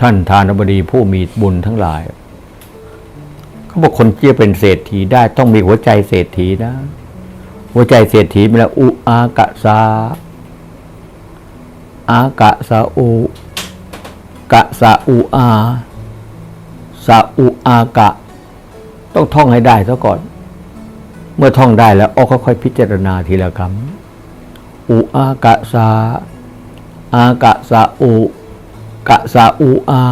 ท่านทานบดีผู้มีบุญทั้งหลายเขาบอกคนที่จะเป็นเศรษฐีได้ต้องมีหัวใจเศรษฐีนะ หัวใจเศรษฐีมีแล้วอุอากะสาอากะสาอุกะสาอุอาสาอุอากะ ต้องท่องให้ได้ซะก่อน เมื่อท่องได้แล้วอ้อค่อยๆพิจารณาทีละคำอุอากะสาอากะสาอุ กะสาอุอา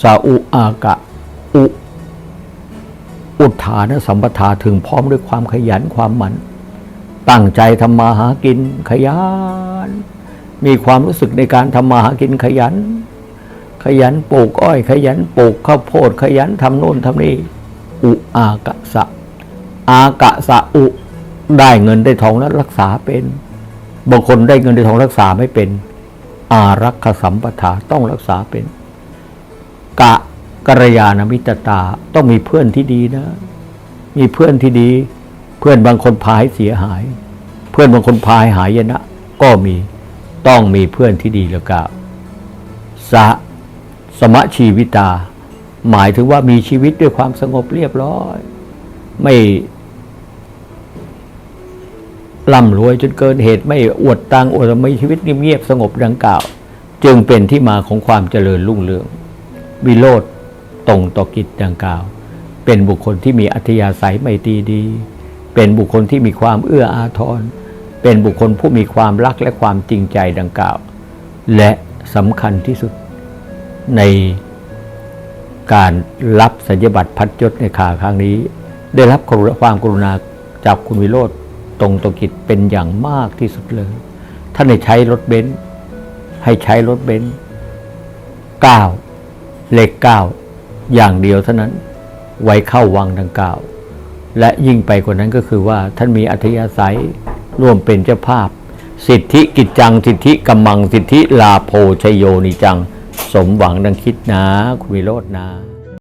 สาอุอากะอุอุทานสัมปทาถึงพร้อมด้วยความขยันความหมั่นตั้งใจทำมาหากินขยัน มีความรู้สึกในการทำมาหากินขยัน ขยันปลูกอ้อย ขยันปลูกข้าวโพดขยันทำโน่นทำนี่อุอากะสะ อากะสะอุ ได้เงินได้ทองแล้วรักษาเป็น บางคนได้เงินได้ทองรักษาไม่เป็น อารักขสัมปทาต้องรักษาเป็น กะกัลยาณมิตรตาต้องมีเพื่อนที่ดีนะ มีเพื่อนที่ดี เพื่อนบางคนพาให้เสียหาย เพื่อนบางคนพาให้หายนะ ก็มีต้องมีเพื่อนที่ดีแล้วก็สะสมะชีวิตา หมายถึงว่ามีชีวิตด้วยความสงบเรียบร้อย ไม่ ร่ำรวยจนเกินเหตุไม่อวดตังอวดม่ชีวิตเงียบสงบดังกล่าว จึงเป็นที่มาของความเจริญรุ่งเรือง วิโรธตรงต่อกิจดังกล่าว เป็นบุคคลที่มีอัธยาศัยไม่ตีดี เป็นบุคคลที่มีความเอื้ออาทรเป็นบุคคลผู้มีความรักและความจริงใจดังกล่าว และสำคัญที่สุดในการรับสัญญบัตรพัดยศในข่าครั้งนี้ ได้รับความกรุณาจากคุณวิโรธ ตรงตกิจเป็นอย่างมากที่สุดเลย ท่านให้ใช้รถเบนซ์ให้ใช้รถเบนซ์เก้าเลขเก้าอย่างเดียวเท่านั้น ไว้เข้าวังดังกล่าว และยิ่งไปกว่านั้นก็คือว่าท่านมีอัธยาศัยร่วมเป็นเจ้าภาพ สิทธิกิจจัง สิทธิกำมัง สิทธิลาโพชโยนิจัง สมหวังดังคิดนะคุณวิโรจน์นะ